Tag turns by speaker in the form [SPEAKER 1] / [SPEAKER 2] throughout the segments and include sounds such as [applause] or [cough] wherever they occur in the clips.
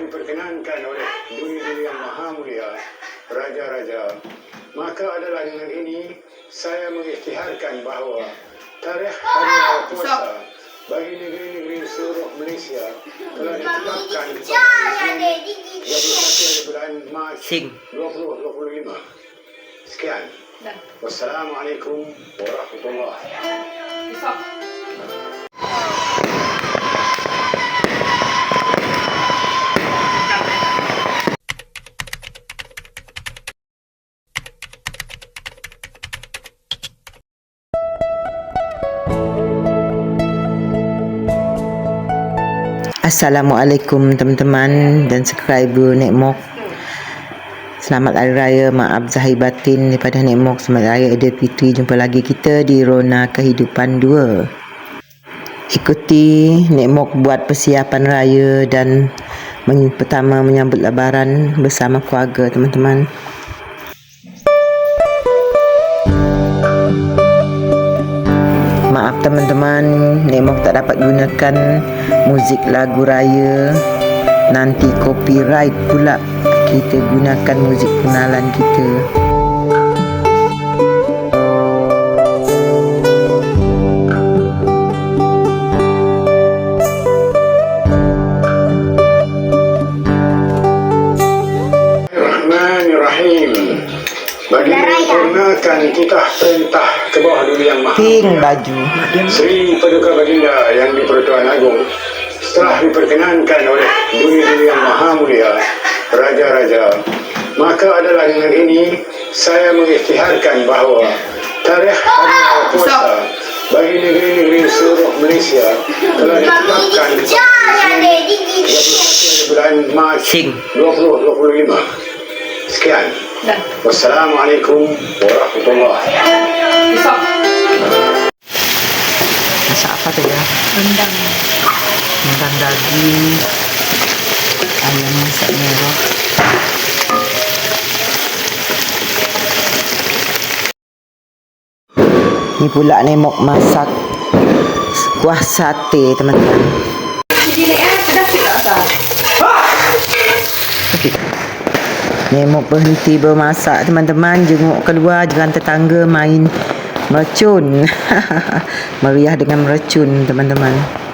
[SPEAKER 1] diperkenankan oleh duri-duri yang maha mulia, raja-raja, maka adalah dengan ini saya mengisytiharkan bahawa tarikh hari raya puasa bagi negeri-negeri seluruh Malaysia telah ditetapkan di 21 bulan Mac
[SPEAKER 2] Sing.
[SPEAKER 1] 2025. Sekian. Wassalamualaikum warahmatullahi
[SPEAKER 2] Assalamualaikum teman-teman dan subscriber Nek Mok. Selamat Hari Raya, maaf zahir batin daripada Nek Mok. Selamat Raya Idul Fitri. Jumpa lagi kita di Rona Kehidupan 2. Ikuti Nek Mok buat persiapan raya dan men- pertama menyambut lebaran bersama keluarga teman-teman. Maaf teman-teman, Nemok tak dapat gunakan muzik lagu raya. Nanti copyright pula. Kita gunakan muzik kenalan kita.
[SPEAKER 1] Bagi menyempurnakan titah perintah mulia.
[SPEAKER 2] baju.
[SPEAKER 1] Sri Paduka Baginda yang di-Pertuan Agong setelah diperkenankan oleh duri-duri yang maha mulia, raja-raja, maka adalah dengan ini saya mengisytiharkan bahawa tarikh hari puasa bagi negeri-negeri seluruh Malaysia telah ditetapkan di 21 bulan Mac
[SPEAKER 2] Sing.
[SPEAKER 1] 2025. Sekian. Wassalamualaikum warahmatullahi
[SPEAKER 2] Masak Daging. Ayam masak merah. Ni pula Nemok masak kuah sate teman-teman. Nemok berhenti bermasak teman-teman jenguk keluar jiran tetangga main mercun. [laughs] Meriah dengan mercun teman-teman.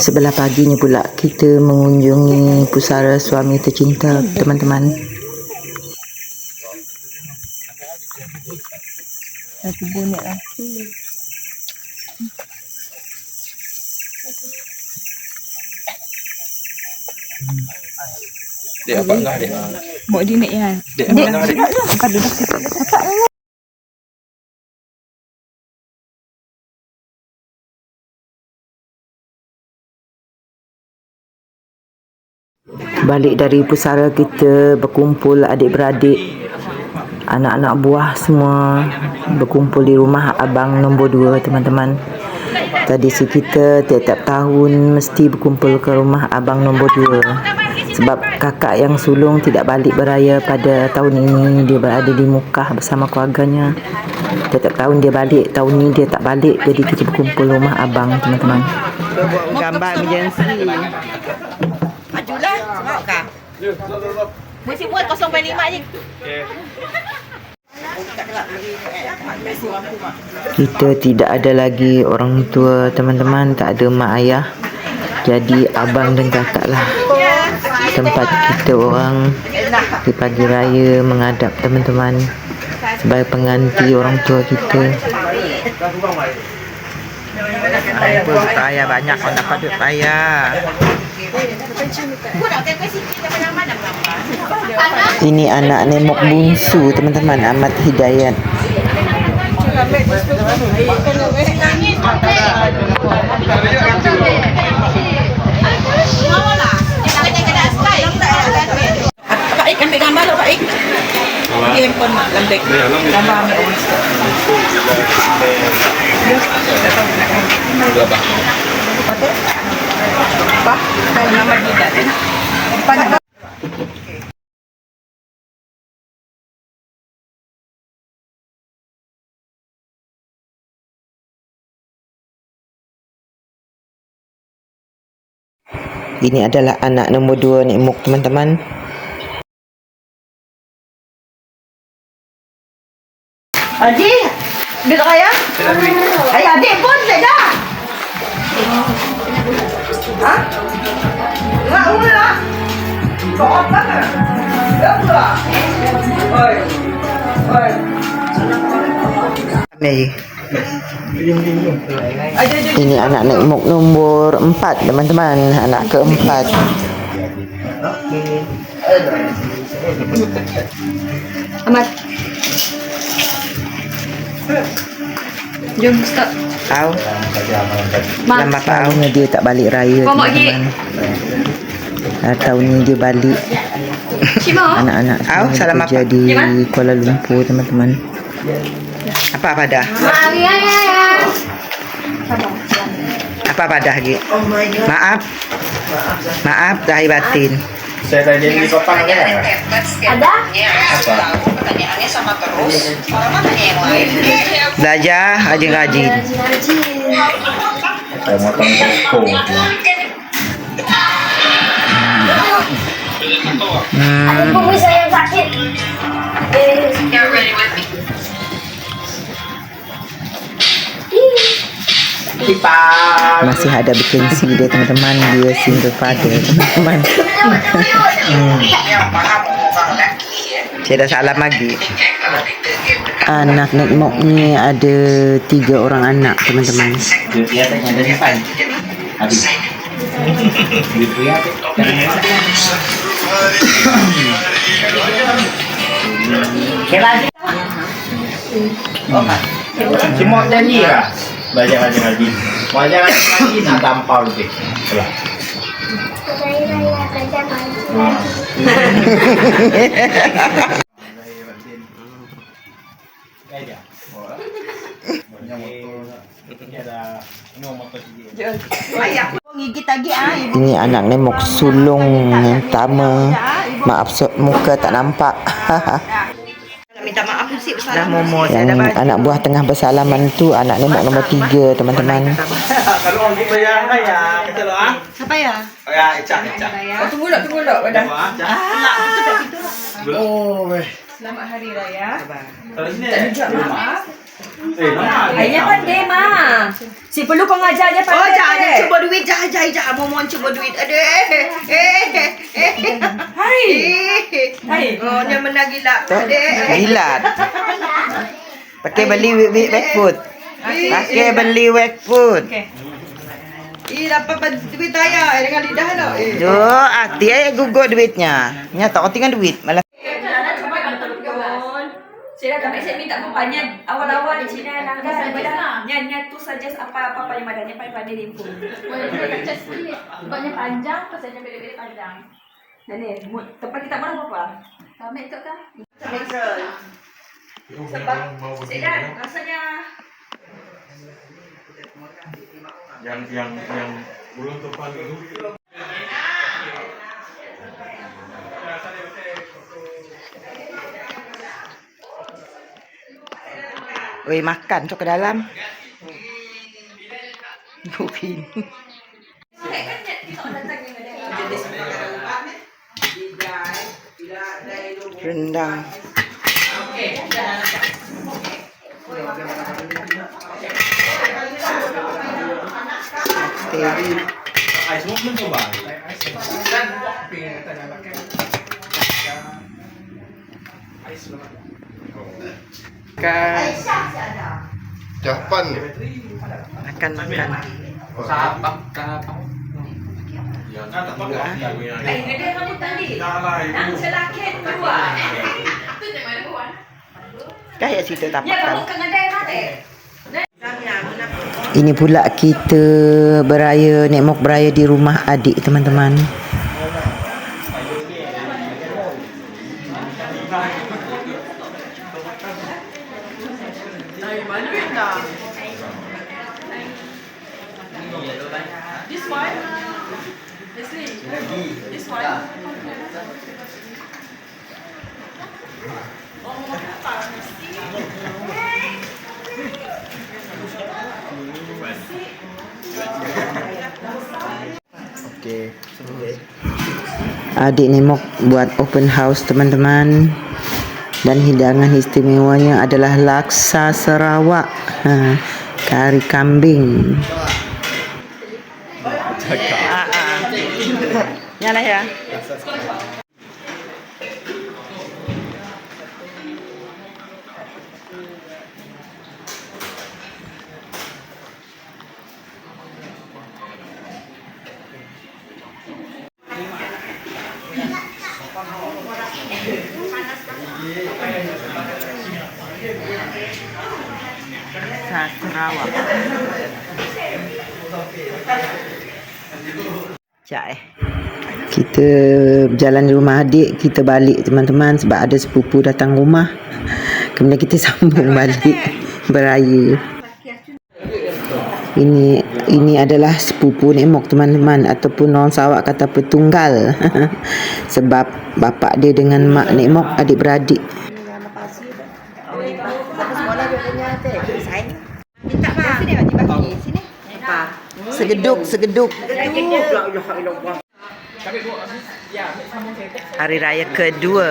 [SPEAKER 2] Sebelah paginya pula kita mengunjungi pusara suami tercinta teman-teman.
[SPEAKER 3] Satu bonnet lah.
[SPEAKER 4] Dek apa ngah dek?
[SPEAKER 3] Bawa dia naik kan.
[SPEAKER 4] Dek apa ngah dek?
[SPEAKER 3] Duduk situ. [laughs]
[SPEAKER 2] Balik dari pusara kita berkumpul adik-beradik anak-anak buah semua berkumpul di rumah abang nombor dua teman-teman. Tradisi kita tiap-tiap tahun mesti berkumpul ke rumah abang nombor dua. Sebab kakak yang sulung tidak balik beraya pada tahun ini. Dia berada di Mukah bersama keluarganya. Tiap-tiap tahun dia balik tahun ini dia tak balik. Jadi kita berkumpul rumah abang teman-teman. Gambar emergency
[SPEAKER 3] Mesti buat 0.5 je.
[SPEAKER 2] kita tidak ada lagi orang tua teman-teman. Tak ada mak ayah. Jadi abang dan kakak lah. Tempat kita orang di pagi raya menghadap teman-teman sebagai pengganti orang tua kita. Apa payah banyak orang dapat duit payah ini anak nemok bungsu teman-teman Ahmad Hidayat
[SPEAKER 3] Pak Ik ambil gambar lo Pak Ik. Pergi handphone mak lembek. Gambar ambil orang. Apa?
[SPEAKER 2] Ini adalah anak nombor dua Nekmok teman-teman
[SPEAKER 3] Haji, bila kaya? Ayah adik pun tak dah. Ha?
[SPEAKER 2] Ini anak Nekmok nombor empat teman-teman. Anak keempat.
[SPEAKER 3] Ahmad. Jom stop.
[SPEAKER 2] Dalam berapa tahun dia tak balik raya
[SPEAKER 3] Kau mak
[SPEAKER 2] teman-teman Ah, Tahun ni dia balik. Anak-anak semua
[SPEAKER 4] salam apa?
[SPEAKER 2] di Kuala Lumpur teman-teman
[SPEAKER 4] Apa apa dah? Apa apa dah lagi? Maaf. Maaf zahir batin.
[SPEAKER 5] Saya tanya di papan kan?
[SPEAKER 3] Ada?
[SPEAKER 6] Pertanyaannya sama terus. Orang mana tanya yang lain?
[SPEAKER 4] Belajar rajin-rajin.
[SPEAKER 5] Saya motong posko.
[SPEAKER 4] Hmm,
[SPEAKER 6] You're ready with me.
[SPEAKER 2] Masih ada vacancy dia teman-teman Dia single father teman-teman
[SPEAKER 6] ya.
[SPEAKER 4] saya dah salam lagi.
[SPEAKER 2] Anak Nekmok ni ada tiga orang anak teman-teman
[SPEAKER 5] Dia ada di pan. Habis. Dia Cuma janji lah. Baca baca lagi. Baca lagi nak tampal lebih. Itulah.
[SPEAKER 3] Gigit lagi ah.
[SPEAKER 2] Ini anak Nekmok sulung yang pertama Maaf muka tak nampak
[SPEAKER 3] Minta maaf sih
[SPEAKER 4] Dah momo saya
[SPEAKER 2] Yang
[SPEAKER 4] dah bagi.
[SPEAKER 2] anak buah tengah bersalaman tu Anak Nekmok nombor tiga teman-teman [laughs]
[SPEAKER 5] Kalau orang kita yang kaya, kita lah.
[SPEAKER 3] Siapa ya?
[SPEAKER 5] Ya, icak icak.
[SPEAKER 3] Oh, tunggu dulu, tunggu dulu. Dah.
[SPEAKER 5] Oh, weh.
[SPEAKER 3] Selamat Hari Raya.
[SPEAKER 5] Kalau sini ada maaf. Eh,
[SPEAKER 3] Ayahnya pandai mah. Si perlu kau ngajar dia pandai.
[SPEAKER 6] Oh, jangan cuba duit, jangan, jangan, jangan. Momon cuba duit. Aduh, eh, eh, eh.
[SPEAKER 3] Hai.
[SPEAKER 6] Eh,
[SPEAKER 3] Hai.
[SPEAKER 6] Oh, dia menagih lah. Aduh.
[SPEAKER 4] Gilat. Pakai beli wet food. Pakai beli wet food.
[SPEAKER 3] Okey.
[SPEAKER 6] Eh, dapat duit saya dengan lidah lah. Eh.
[SPEAKER 4] Tu hati ayah gugur duitnya. Nyata kau tinggal duit malah.
[SPEAKER 7] Saya dah tak saya minta pempanya awal-awal di Cina langgar daripada nyanyi tu saja apa apa paling badannya paling pandai
[SPEAKER 8] boleh kacau sikit. Sebabnya panjang, pasalnya beda-beda panjang.
[SPEAKER 7] Dan ni tempat kita mana apa?
[SPEAKER 8] Kami tu kan?
[SPEAKER 7] Sebab Sedan rasanya
[SPEAKER 9] yang yang yang bulan depan
[SPEAKER 4] Weh makan tu ke dalam. Bupin.
[SPEAKER 7] Kan kita orang datang dengan dia
[SPEAKER 6] Jenis makanan ubat ni. Bidai, bila dari dulu.
[SPEAKER 4] Rendang. Sate.
[SPEAKER 5] Ais semua belum coba.
[SPEAKER 4] Makan.
[SPEAKER 9] Japan
[SPEAKER 4] Makan makan.
[SPEAKER 5] Sabak
[SPEAKER 9] tak
[SPEAKER 7] Eh, dia tadi Nang celakit keluar
[SPEAKER 4] Kayak situ tak
[SPEAKER 7] Ya, kamu mati
[SPEAKER 2] Ini pula kita beraya, Nek Mok beraya di rumah adik teman-teman. Adik Nek Mok buat open house teman-teman. Dan hidangan istimewanya adalah laksa Sarawak. Ha, kari kambing.
[SPEAKER 4] Ah, ah. Yan na siya. Sastrawa. Cak eh.
[SPEAKER 2] Kita berjalan rumah adik, kita balik teman-teman sebab ada sepupu datang rumah. Kemudian kita [laughs] sambung balik beraya. Ini ini adalah sepupu Nek Mok teman-teman ataupun orang Sarawak kata petunggal. [laughs] sebab bapak dia dengan mak Nek Mok adik-beradik. Segeduk, segeduk.
[SPEAKER 4] Hari raya kedua.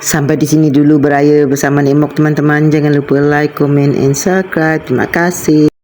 [SPEAKER 2] Sampai di sini dulu beraya bersama Nek Mok teman-teman. Jangan lupa like, comment and subscribe. Terima kasih.